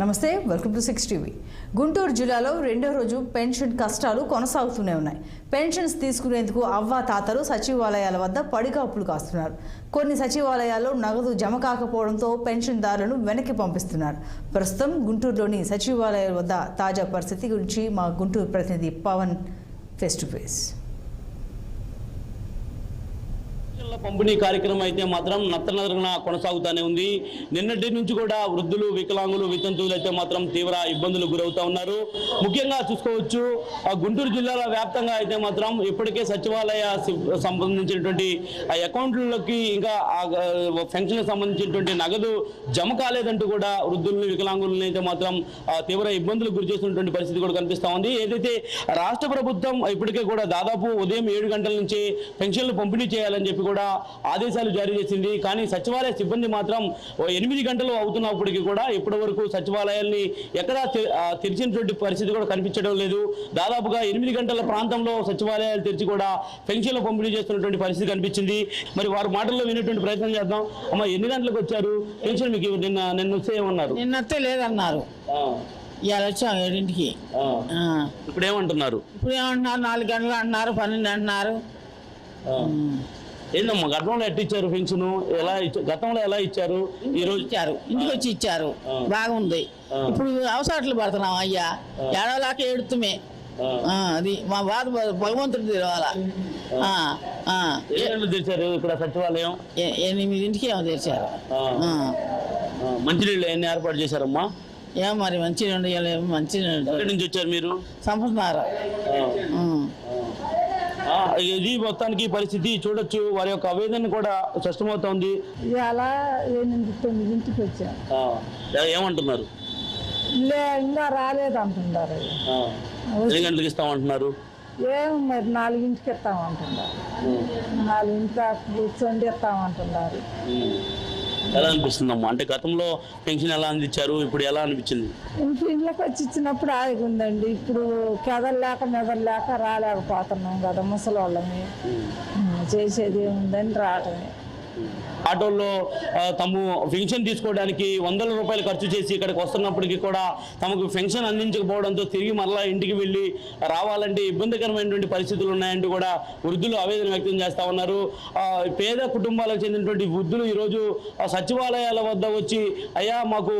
నమస్తే welcome to six TV. Guntur జిల్లాలో రెండో రోజు పెన్షన్ కష్టాలు కొనసాగుతూనే ఉన్నాయి. పెన్షన్స్ తీసుకునేందుకు అవ్వ తాతలు సచివాలయాల వద్ద పడికాపులు కాస్తున్నారు. కొన్ని సచివాలయాల్లో నగదు జమ కాకపోవడంతో పెన్షన్దారులను వెనక్కి పంపిస్తున్నారు. ప్రస్తుతం గుంటూరులోని సచివాలయాల వద్ద తాజా పరిస్థితి గురించి మా గుంటూరు ప్రతినిధి పవన్ ఫేస్ టు ఫేస్ పెన్షన్ల పంపిణీ కార్యక్రమం అయితే మాత్రం నత్తనదరగన కొనసాగుతూనే ఉంది. నిన్నటి నుంచి కూడా వృద్ధులు వికలాంగులు వితంతువులు అయితే మాత్రం తీవ్ర ఇబ్బందులు గురవుతూ ఉన్నారు. ముఖ్యంగా చూసుకోవచ్చు ఆ గుంటూరు జిల్లాల వ్యాప్తంగా అయితే మాత్రం ఇప్పటికే సచివాలయ సంబంధించినటువంటి ఆ అకౌంట్లలోకి ఇంకా పెన్షన్కి సంబంధించినటువంటి నగదు జమ కాలేదంటూ కూడా వృద్ధులను వికలాంగులను అయితే మాత్రం తీవ్ర ఇబ్బందులు గురి చేసినటువంటి పరిస్థితి కూడా కనిపిస్తూ ఉంది. ఏదైతే రాష్ట్ర ప్రభుత్వం ఇప్పటికే కూడా దాదాపు ఉదయం ఏడు గంటల నుంచి పెన్షన్లు పంపిణీ చేయాలని చెప్పి కూడా ఆదేశాలు జారీ చేసింది. కానీ సచివాలయ సిబ్బంది మాత్రం ఓ ఎనిమిది గంటలు అవుతున్నప్పటికీ కూడా ఇప్పటి వరకు సచివాలయాల్ని ఎక్కడా తెరిచినటువంటి పరిస్థితి కూడా కనిపించడం లేదు. దాదాపుగా ఎనిమిది గంటల ప్రాంతంలో సచివాలయాలు తెరిచి కూడా పెన్షన్లు పంపిణీ చేస్తున్నటువంటి పరిస్థితి కనిపించింది. మరి వారి మాటల్లో వినేటువంటి ప్రయత్నం చేద్దాం. అమ్మ ఎన్ని గంటలకు వచ్చారు? పెన్షన్ మీకు నిన్న నిన్న వస్తే ఏమన్నారు? నిన్నతే లేదన్నారు. ఆ, ఇవాళ వచ్చాం ఏడింటికి. ఇప్పుడు ఏమంటున్నారు ఇప్పుడు ఏమంటున్నారు నాలుగు గంటలు అంటున్నారు పన్నెండు అంటున్నారు. ఏందమ్మా గతంలో ఎట్ట ఇచ్చారు పెన్షన్? ఎలా గతంలో ఎలా ఇచ్చారు? ఈ రోజు ఇచ్చారు. ఇంటికి వచ్చి ఇచ్చారు. బాగుంది. ఇప్పుడు అవసరాట్లు పడుతున్నాం అయ్యా. ఏడవలాక ఏడుతుమే అది మా బాధ భగవంతుడు గంటలు తెచ్చారు ఇక్కడ సచివాలయం? ఎనిమిదింటికి ఏమో తెరిచారు. మంచినీళ్ళు ఎన్ని ఏర్పాటు చేశారమ్మా? ఏం మరి మంచి మంచి ఎక్కడి నుంచి వచ్చారు మీరు. ఆ, ఇది మొత్తానికి పరిస్థితి చూడొచ్చు. వారి యొక్క ఆవేదన కూడా స్పష్టమవుతోంది. ఇవాళ ఎనిమిది తొమ్మిదింటికి వచ్చాం. ఏమంటున్నారు? లే ఇంకా రాలేదు అంటున్నారు ఎన్ని గంటలకు ఇస్తామంటున్నారు? ఏం మరి నాలుగింటికి ఇస్తామంటున్నారు. నాలుగింటి దాకా కూర్చొని ఇస్తామంటున్నారు. ఎలా అనిపిస్తుందమ్మా? అంటే గతంలో పెన్షన్ ఎలా అందించారు? ఇప్పుడు ఎలా అనిపించింది? ఇంటి ఇంట్లోకి వచ్చి ఇచ్చినప్పుడు ఆగి ఉందండి. ఇప్పుడు కదలలేక మెదలలేక రాలేకపోతున్నాం కదా ముసలోళ్ళని ఉమ్, చేసేది ఏముందని రావటమే. ఆటోల్లో తము పెన్షన్ తీసుకోవడానికి వందల రూపాయలు ఖర్చు చేసి ఇక్కడికి వస్తున్నప్పటికీ కూడా తమకు పెన్షన్ అందించకపోవడంతో తిరిగి మరలా ఇంటికి వెళ్ళి రావాలంటే ఇబ్బందికరమైనటువంటి పరిస్థితులు ఉన్నాయంటూ కూడా వృద్ధులు ఆవేదన వ్యక్తం చేస్తూ ఉన్నారు. పేద కుటుంబాలకు చెందినటువంటి వృద్ధులు ఈరోజు సచివాలయాల వద్ద వచ్చి అయ్యా మాకు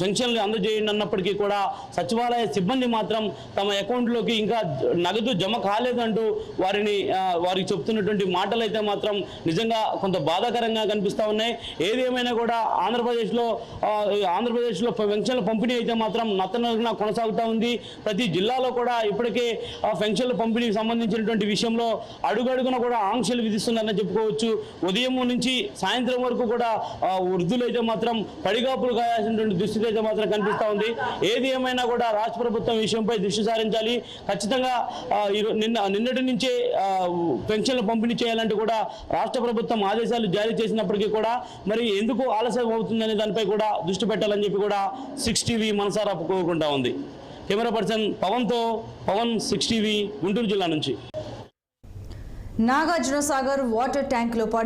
పెన్షన్లు అందజేయండి అన్నప్పటికీ కూడా సచివాలయ సిబ్బంది మాత్రం తమ అకౌంట్లోకి ఇంకా నగదు జమ కాలేదంటూ వారిని వారికి చెప్తున్నటువంటి మాటలు అయితే మాత్రం నిజంగా కొంత బాధాకరంగా కనిపిస్తూ ఉన్నాయి. ఏది ఏమైనా కూడా ఆంధ్రప్రదేశ్లో ఆంధ్రప్రదేశ్లో పెన్షన్ల పంపిణీ అయితే మాత్రం నత్తన కొనసాగుతూ ఉంది. ప్రతి జిల్లాలో కూడా ఇప్పటికే పెన్షన్ల పంపిణీకి సంబంధించినటువంటి విషయంలో అడుగడుగున కూడా ఆంక్షలు విధిస్తున్నారని చెప్పుకోవచ్చు. ఉదయం నుంచి సాయంత్రం వరకు కూడా వృద్ధులైతే అయితే మాత్రం పడిగాపులు కాయాల్సినటువంటి దుస్థితి అయితే మాత్రం కనిపిస్తూ ఉంది. ఏది ఏమైనా కూడా రాష్ట్ర ప్రభుత్వం విషయంపై దృష్టి సారించాలి. ఖచ్చితంగా నిన్న నిన్నటి నుంచే పెన్షన్లు పంపిణీ చేయాలంటే కూడా రాష్ట్ర ప్రభుత్వం ఆదేశాలు ఆదేశాలు జారీ చేసినప్పటికీ కూడా మరి ఎందుకు ఆలస్యం అవుతుందనే దానిపై కూడా దృష్టి పెట్టాలని చెప్పి కూడా సిక్స్ టీవీ మనసారా కోరుకుంటా ఉంది. కెమెరా పర్సన్ పవన్తో పవన్ సిక్స్ టీవీ గుంటూరు జిల్లా నుంచి. నాగార్జున సాగర్ వాటర్ ట్యాంక్లో పడి